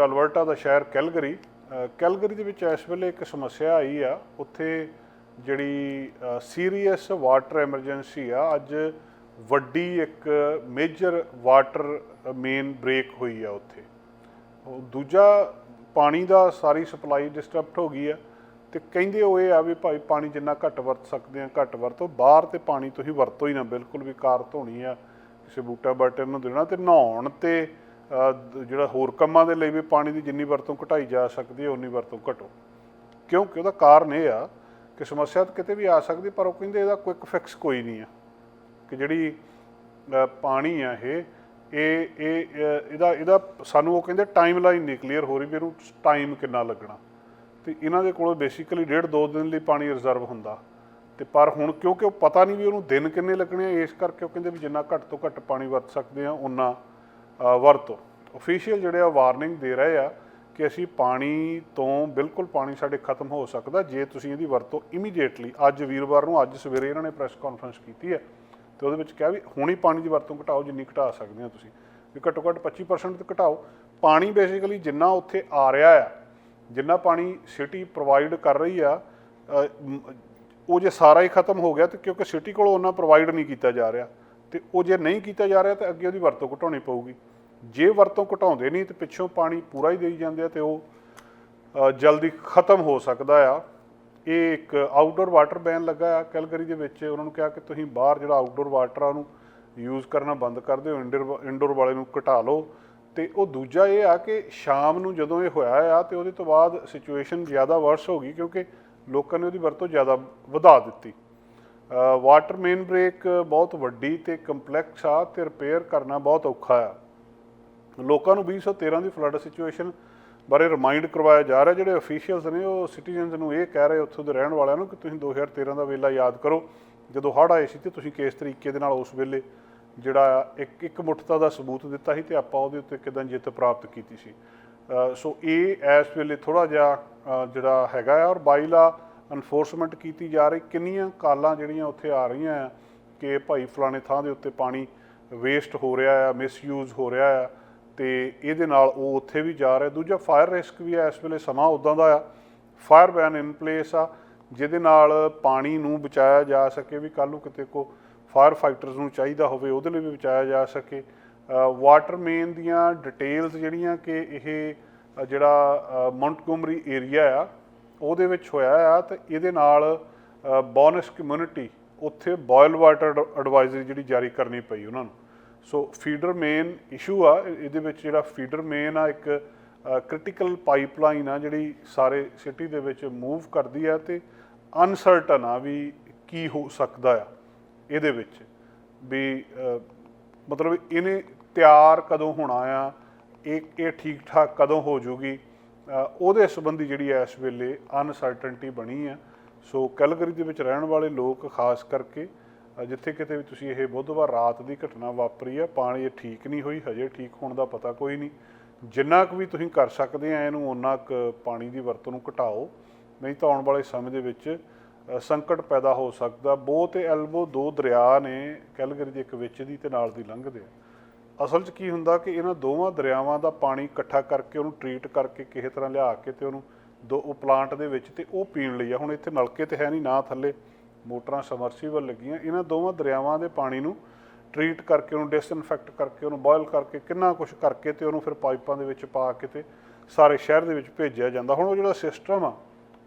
ਜਿਹੜਾ ਅਲਬਰਟਾ ਦਾ ਸ਼ਹਿਰ Calgary Calgary ਦੇ ਵਿੱਚ ਇਸ ਵੇਲੇ ਇੱਕ ਸਮੱਸਿਆ ਆਈ ਆ। ਉੱਥੇ ਜਿਹੜੀ ਸੀਰੀਅਸ ਵਾਟਰ ਐਮਰਜੈਂਸੀ ਆ, ਅੱਜ ਵੱਡੀ ਇੱਕ ਮੇਜਰ ਵਾਟਰ ਮੇਨ ਬ੍ਰੇਕ ਹੋਈ ਆ ਉੱਥੇ। ਦੂਜਾ ਪਾਣੀ ਦਾ ਸਾਰੀ ਸਪਲਾਈ ਡਿਸਟਰਬਟ ਹੋ ਗਈ ਆ ਤੇ ਕਹਿੰਦੇ ਉਹ ਇਹ ਆ ਵੀ ਭਾਈ ਪਾਣੀ ਜਿੰਨਾ ਘੱਟ ਵਰਤ ਸਕਦੇ ਆ, ਘੱਟ ਵਰਤੋ। ਬਾਹਰ ਤੇ ਪਾਣੀ ਤੁਸੀਂ ਵਰਤੋ ਹੀ ਨਾ, ਬਿਲਕੁਲ ਵੀ ਕਾਰ ਧੋਣੀ ਆ, ਕਿਸੇ ਬੂਟਾ ਬਾਟੇ ਨੂੰ ਦੇਣਾ ਤੇ ਨਹਾਉਣ ਤੇ ਜਿਹੜਾ ਹੋਰ ਕੰਮਾਂ ਦੇ ਲਈ ਵੀ ਪਾਣੀ ਦੀ ਜਿੰਨੀ ਵਰਤੋਂ ਘਟਾਈ ਜਾ ਸਕਦੀ ਹੈ ਉਨੀ ਵਰਤੋਂ ਘਟੋ। ਕਿਉਂਕਿ ਉਹਦਾ ਕਾਰਨ ਇਹ ਆ ਕਿ ਸਮੱਸਿਆ ਤਾਂ ਕਿਤੇ ਵੀ ਆ ਸਕਦੀ, ਪਰ ਉਹ ਕਹਿੰਦੇ ਇਹਦਾ ਕੁਇਕ ਫਿਕਸ ਕੋਈ ਨਹੀਂ ਆ। ਕਿ ਜਿਹੜੀ ਪਾਣੀ ਆ ਇਹ ਇਹ ਇਹ ਇਹਦਾ ਇਹਦਾ ਸਾਨੂੰ ਉਹ ਕਹਿੰਦੇ ਟਾਈਮ ਲਾਈਨ ਨਹੀਂ ਕਲੀਅਰ ਹੋ ਰਹੀ ਵੀ ਇਹਨੂੰ ਟਾਈਮ ਕਿੰਨਾ ਲੱਗਣਾ। ਤੇ ਇਹਨਾਂ ਦੇ ਕੋਲ ਬੇਸਿਕਲੀ ਡੇਢ ਦੋ ਦਿਨ ਲਈ ਪਾਣੀ ਰਿਜ਼ਰਵ ਹੁੰਦਾ। ਤੇ ਪਰ ਹੁਣ ਕਿਉਂਕਿ ਉਹ ਪਤਾ ਨਹੀਂ ਵੀ ਉਹਨੂੰ ਦਿਨ ਕਿੰਨੇ ਲੱਗਣੇ ਆ, ਇਸ ਕਰਕੇ ਉਹ ਕਹਿੰਦੇ ਵੀ ਜਿੰਨਾ ਘੱਟ ਤੋਂ ਘੱਟ ਪਾਣੀ ਵਰਤ ਸਕਦੇ ਆ ਉਨਾ ਵਰਤੋ। ਅਫੀਸ਼ੀਅਲ ਜਿਹੜੇ ਆ ਵਾਰਨਿੰਗ ਦੇ ਰਹੇ ਆ ਕਿ ਅਸੀਂ ਪਾਣੀ ਤੋਂ ਬਿਲਕੁਲ ਪਾਣੀ ਸਾਡੇ ਖਤਮ ਹੋ ਸਕਦਾ ਜੇ ਤੁਸੀਂ ਇਹਦੀ ਵਰਤੋਂ ਇਮੀਡੀਏਟਲੀ ਅੱਜ ਵੀਰਵਾਰ ਨੂੰ, ਅੱਜ ਸਵੇਰੇ ਇਹਨਾਂ ਨੇ ਪ੍ਰੈਸ ਕਾਨਫਰੰਸ ਕੀਤੀ ਹੈ। ਤੇ ਉਹਦੇ ਵਿੱਚ ਕਿਹਾ ਵੀ ਹੁਣੀ ਪਾਣੀ ਦੀ ਵਰਤੋਂ ਘਟਾਓ ਜਿੰਨੀ ਘਟਾ ਸਕਦੇ ਹੋ ਤੁਸੀਂ। ਵੀ ਘੱਟੋ ਘੱਟ 25% ਤੇ ਘਟਾਓ। ਪਾਣੀ ਬੇਸਿਕਲੀ ਜਿੰਨਾ ਉੱਥੇ ਆ ਰਿਹਾ ਆ, ਜਿੰਨਾ ਪਾਣੀ ਸਿਟੀ ਪ੍ਰੋਵਾਈਡ ਕਰ ਰਹੀ ਆ ਉਹ ਜੇ ਸਾਰਾ ਹੀ ਖਤਮ ਹੋ ਗਿਆ ਤੇ ਕਿਉਂਕਿ ਸਿਟੀ ਕੋਲ ਉਹਨਾਂ ਪ੍ਰੋਵਾਈਡ ਨਹੀਂ ਕੀਤਾ ਜਾ ਰਿਹਾ। ਤੇ ਉਹ ਜੇ ਨਹੀਂ ਕੀਤਾ ਜਾ ਰਿਹਾ ਤਾਂ ਅੱਗੇ ਉਹਦੀ ਵਰਤੋਂ ਘਟਾਉਣੀ ਪਊਗੀ। ਜੇ ਵਰਤੋਂ ਘਟਾਉਂਦੇ ਨਹੀਂ ਤੇ ਪਿੱਛੋਂ ਪਾਣੀ ਪੂਰਾ ਹੀ ਦੇਈ ਜਾਂਦੇ ਆ ਤੇ ਉਹ ਜਲਦੀ ਖਤਮ ਹੋ ਸਕਦਾ ਆ। ਇਹ ਇੱਕ ਆਊਟਡੋਰ ਵਾਟਰ ਬੈਨ ਲੱਗਾ ਆ ਕੈਲਗਰੀ ਦੇ ਵਿੱਚ। ਉਹਨਾਂ ਨੂੰ ਕਿਹਾ ਕਿ ਤੁਸੀਂ ਬਾਹਰ ਜਿਹੜਾ ਆਊਟਡੋਰ ਵਾਟਰ ਆ ਉਹਨੂੰ ਯੂਜ਼ ਕਰਨਾ ਬੰਦ ਕਰ ਦਿਓ ਇੰਡੋਰ ਇੰਡੋਰ ਵਾਲੇ ਨੂੰ ਘਟਾ ਲਓ। ਤੇ ਉਹ ਦੂਜਾ ਇਹ ਆ ਕਿ ਸ਼ਾਮ ਨੂੰ ਜਦੋਂ ਇਹ ਹੋਇਆ ਆ ਤੇ ਉਹਦੇ ਤੋਂ ਬਾਅਦ ਸਿਚੁਏਸ਼ਨ ਜ਼ਿਆਦਾ ਵਰਸ ਹੋ ਗਈ ਕਿਉਂਕਿ ਲੋਕਾਂ ਨੇ ਉਹਦੀ ਵਰਤੋਂ ਜ਼ਿਆਦਾ ਵਧਾ ਦਿੱਤੀ। ਵਾਟਰ ਮੇਨ ਬ੍ਰੇਕ ਬਹੁਤ ਵੱਡੀ ਤੇ ਕੰਪਲੈਕਸ ਆ ਤੇ ਰਿਪੇਅਰ ਕਰਨਾ ਬਹੁਤ ਔਖਾ ਆ। ਲੋਕਾਂ ਨੂੰ 2013 ਦੀ ਫਲੱਡ ਸਿਚੁਏਸ਼ਨ ਬਾਰੇ ਰਿਮਾਈਂਡ ਕਰਵਾਇਆ ਜਾ ਰਿਹਾ। ਜਿਹੜੇ ਅਫੀਸ਼ੀਅਲਸ ਨੇ, ਉਹ ਸਿਟੀਜ਼ਨਸ ਨੂੰ ਇਹ ਕਹਿ ਰਹੇ ਉੱਥੋਂ ਦੇ ਰਹਿਣ ਵਾਲਿਆਂ ਨੂੰ ਕਿ ਤੁਸੀਂ 2013 ਦਾ ਵੇਲਾ ਯਾਦ ਕਰੋ। ਜਦੋਂ ਹੜ੍ਹ ਆਏ ਸੀ ਤੇ ਤੁਸੀਂ ਕਿਸ ਤਰੀਕੇ ਦੇ ਨਾਲ ਉਸ ਵੇਲੇ ਜਿਹੜਾ ਇੱਕ ਇੱਕ ਮੁੱਠਤਾ ਦਾ ਸਬੂਤ ਦਿੱਤਾ ਸੀ ਤੇ ਆਪਾਂ ਉਹਦੇ ਉੱਤੇ ਕਿਦਾਂ ਜਿੱਤ ਪ੍ਰਾਪਤ ਕੀਤੀ ਸੀ। ਸੋ ਇਹ ਇਸ ਵੇਲੇ ਥੋੜਾ ਜਿਹਾ ਜਿਹੜਾ ਹੈਗਾ ਆ ਔਰ ਬਾਈਲਾ ਅਨਫੋਰਸਮੈਂਟ ਕੀਤੀ ਜਾ ਰਹੀ ਕਿੰਨੀਆਂ ਕਾਲਾਂ ਜਿਹੜੀਆਂ ਉੱਥੇ ਆ ਰਹੀਆਂ ਆ ਕਿ ਭਾਈ ਫਲਾਣੇ ਥਾਂ ਦੇ ਉੱਤੇ ਪਾਣੀ ਵੇਸਟ ਹੋ ਰਿਹਾ ਆ ਮਿਸਯੂਜ਼ ਹੋ ਰਿਹਾ ਆ ਤੇ ਇਹਦੇ ਨਾਲ ਉਹ ਉੱਥੇ ਵੀ ਜਾ ਰਿਹਾ। ਦੂਜਾ ਫਾਇਰ ਰਿਸਕ ਵੀ ਆ ਇਸ ਵੇਲੇ ਸਮਾਂ ਉਦਾਂ ਦਾ ਆ। ਫਾਇਰ ਬੈਨ ਇਨ ਪਲੇਸ ਆ ਜਿਹਦੇ ਨਾਲ ਪਾਣੀ ਨੂੰ ਬਚਾਇਆ ਜਾ ਸਕੇ ਵੀ ਕੱਲ੍ਹ ਨੂੰ ਕਿਤੇ ਕੋ ਫਾਇਰ ਫਾਈਟਰਸ ਨੂੰ ਚਾਹੀਦਾ ਹੋਵੇ ਉਹਦੇ ਲਈ ਵੀ ਬਚਾਇਆ ਜਾ ਸਕੇ। ਵਾਟਰ ਮੇਨ ਦੀਆਂ ਡਿਟੇਲਸ ਜਿਹੜੀਆਂ ਕਿ ਇਹ ਅ, ਜਿਹੜਾ ਮੌਂਟਗੋਮਰੀ ਏਰੀਆ ਆ ਉਹਦੇ ਵਿੱਚ ਹੋਇਆ ਆ ਤੇ ਇਹਦੇ ਨਾਲ ਬੋਨਸ ਕਮਿਊਨਿਟੀ ਉੱਥੇ ਬੋਇਲ ਵਾਟਰ ਐਡਵਾਈਜ਼ਰੀ ਜਿਹੜੀ ਜਾਰੀ ਕਰਨੀ ਪਈ ਉਹਨਾਂ ਨੂੰ। ਸੋ ਫੀਡਰ ਮੇਨ ਇਸ਼ੂ ਆ ਇਹਦੇ ਵਿੱਚ ਜਿਹੜਾ ਫੀਡਰ ਮੇਨ ਆ, ਇੱਕ ਕ੍ਰਿਟੀਕਲ ਪਾਈਪਲਾਈਨ ਆ ਜਿਹੜੀ ਸਾਰੇ ਸਿਟੀ ਦੇ ਵਿੱਚ ਮੂਵ ਕਰਦੀ ਆ ਤੇ ਅਨਸਰਟਨ ਆ ਵੀ ਕੀ ਹੋ ਸਕਦਾ ਆ ਇਹਦੇ ਵਿੱਚ। ਵੀ ਮਤਲਬ ਇਹਨੇ ਤਿਆਰ ਕਦੋਂ ਹੋਣਾ ਆ, ਇਹ ਇਹ ਠੀਕ ਠਾਕ ਕਦੋਂ ਹੋ ਜੂਗੀ ਉਹਦੇ ਸੰਬੰਧੀ ਜਿਹੜੀ ਹੈ ਇਸ ਵੇਲੇ ਅਨਸਰਟਨਟੀ ਬਣੀ ਆ ਸੋ ਕੈਲਗਰੀ ਦੇ ਵਿੱਚ ਰਹਿਣ ਵਾਲੇ ਲੋਕ ਖਾਸ ਕਰਕੇ ਜਿੱਥੇ ਕਿਤੇ ਵੀ ਤੁਸੀਂ ਇਹ ਬੁੱਧਵਾਰ ਰਾਤ ਦੀ ਘਟਨਾ ਵਾਪਰੀ ਆ ਪਾਣੀ ਇਹ ਠੀਕ ਨਹੀਂ ਹੋਈ, ਹਜੇ ਠੀਕ ਹੋਣ ਦਾ ਪਤਾ ਕੋਈ ਨਹੀਂ। ਜਿੰਨਾ ਕੁ ਵੀ ਤੁਸੀਂ ਕਰ ਸਕਦੇ ਆ, ਇਹਨੂੰ ਉਹਨਾਂ ਕੁ ਪਾਣੀ ਦੀ ਵਰਤੋਂ ਨੂੰ ਘਟਾਓ। ਨਹੀਂ ਤਾਂ ਆਉਣ ਵਾਲੇ ਸਮੇਂ ਦੇ ਵਿੱਚ ਸੰਕਟ ਪੈਦਾ ਹੋ ਸਕਦਾ। ਬੋ ਤੇ ਐਲਬੋ ਦੋ ਦਰਿਆ ਨੇ ਕੈਲਗਰੀ ਦੇ ਇੱਕ ਵਿੱਚ ਦੀ ਤੇ ਨਾਲ ਦੀ ਲੰਘਦੇ ਆ। ਅਸਲ 'ਚ ਕੀ ਹੁੰਦਾ ਕਿ ਇਹਨਾਂ ਦੋਵਾਂ ਦਰਿਆਵਾਂ ਦਾ ਪਾਣੀ ਇਕੱਠਾ ਕਰਕੇ ਉਹਨੂੰ ਟਰੀਟ ਕਰਕੇ ਕਿਸੇ ਤਰ੍ਹਾਂ ਲਿਆ ਕੇ ਤੇ ਉਹਨੂੰ ਦੋ, ਉਹ ਪਲਾਂਟ ਦੇ ਵਿੱਚ ਤੇ ਉਹ ਪੀਣ ਲਈ ਆ। ਹੁਣ ਇੱਥੇ ਨਲਕੇ ਤੇ ਹੈ ਨਹੀਂ, ਨਾ ਥੱਲੇ ਮੋਟਰਾਂ ਸਮਰਸੀਬਲ ਲੱਗੀਆਂ। ਇਹਨਾਂ ਦੋਵਾਂ ਦਰਿਆਵਾਂ ਦੇ ਪਾਣੀ ਨੂੰ ਟਰੀਟ ਕਰਕੇ ਉਹਨੂੰ ਡਿਸਇਨਫੈਕਟ ਕਰਕੇ ਉਹਨੂੰ ਬੋਇਲ ਕਰਕੇ ਕਿੰਨਾ ਕੁਝ ਕਰਕੇ ਤੇ ਉਹਨੂੰ ਫਿਰ ਪਾਈਪਾਂ ਦੇ ਵਿੱਚ ਪਾ ਕੇ ਤੇ ਸਾਰੇ ਸ਼ਹਿਰ ਦੇ ਵਿੱਚ ਭੇਜਿਆ ਜਾਂਦਾ। ਹੁਣ ਉਹ ਜਿਹੜਾ ਸਿਸਟਮ ਆ,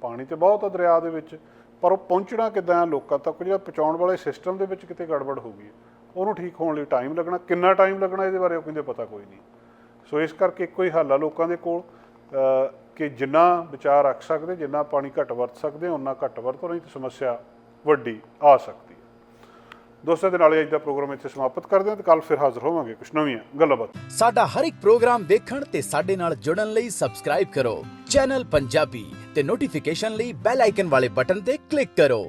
ਪਾਣੀ ਤੇ ਬਹੁਤ ਆ ਦਰਿਆ ਦੇ ਵਿੱਚ, ਪਰ ਉਹ ਪਹੁੰਚਣਾ ਕਿੱਦਾਂ ਆ ਲੋਕਾਂ ਤੱਕ? ਜਿਹੜਾ ਪਹੁੰਚਾਉਣ ਵਾਲੇ ਸਿਸਟਮ ਦੇ ਵਿੱਚ ਕਿਤੇ ਗੜਬੜ ਹੋ ਗਈ ਹੈ। ਉਹਨੂੰ ਠੀਕ ਹੋਣ ਲਈ ਟਾਈਮ ਲੱਗਣਾ, ਕਿੰਨਾ ਟਾਈਮ ਲੱਗਣਾ ਇਹਦੇ ਬਾਰੇ ਉਹ ਕਹਿੰਦੇ ਪਤਾ ਕੋਈ ਨਹੀਂ। ਸੋ ਇਸ ਕਰਕੇ ਇੱਕੋ ਹੀ ਹੱਲ ਆ ਲੋਕਾਂ ਦੇ ਕੋਲ ਕਿ ਜਿੰਨਾ ਵਿਚਾਰ ਰੱਖ ਸਕਦੇ, ਜਿੰਨਾ ਪਾਣੀ ਘੱਟ ਵਰਤ ਸਕਦੇ ਉਹਨਾਂ ਘੱਟ ਵਰਤੋ ਨਹੀਂ ਤਾਂ ਸਮੱਸਿਆ ਵੱਡੀ ਆ ਸਕਦੀ ਹੈ। ਦੋਸਤਾਂ ਦੇ ਨਾਲ ਹੀ ਅੱਜ ਦਾ ਪ੍ਰੋਗਰਾਮ ਇੱਥੇ ਸਮਾਪਤ ਕਰਦੇ ਹਾਂ ਤੇ ਕੱਲ ਫਿਰ ਹਾਜ਼ਰ ਹੋਵਾਂਗੇ ਕੁਝ ਨਵੀਆਂ ਗੱਲਾਂ ਬਾਤਾਂ ਸਾਡਾ ਹਰ ਇੱਕ ਪ੍ਰੋਗਰਾਮ ਦੇਖਣ ਤੇ ਸਾਡੇ ਨਾਲ ਜੁੜਨ ਲਈ ਸਬਸਕ੍ਰਾਈਬ ਕਰੋ। ਚੈਨਲ ਪੰਜਾਬੀ ਤੇ ਨੋਟੀਫਿਕੇਸ਼ਨ ਲਈ ਬੈਲ ਆਈਕਨ ਵਾਲੇ ਬਟਨ ਤੇ ਕਲਿੱਕ ਕਰੋ।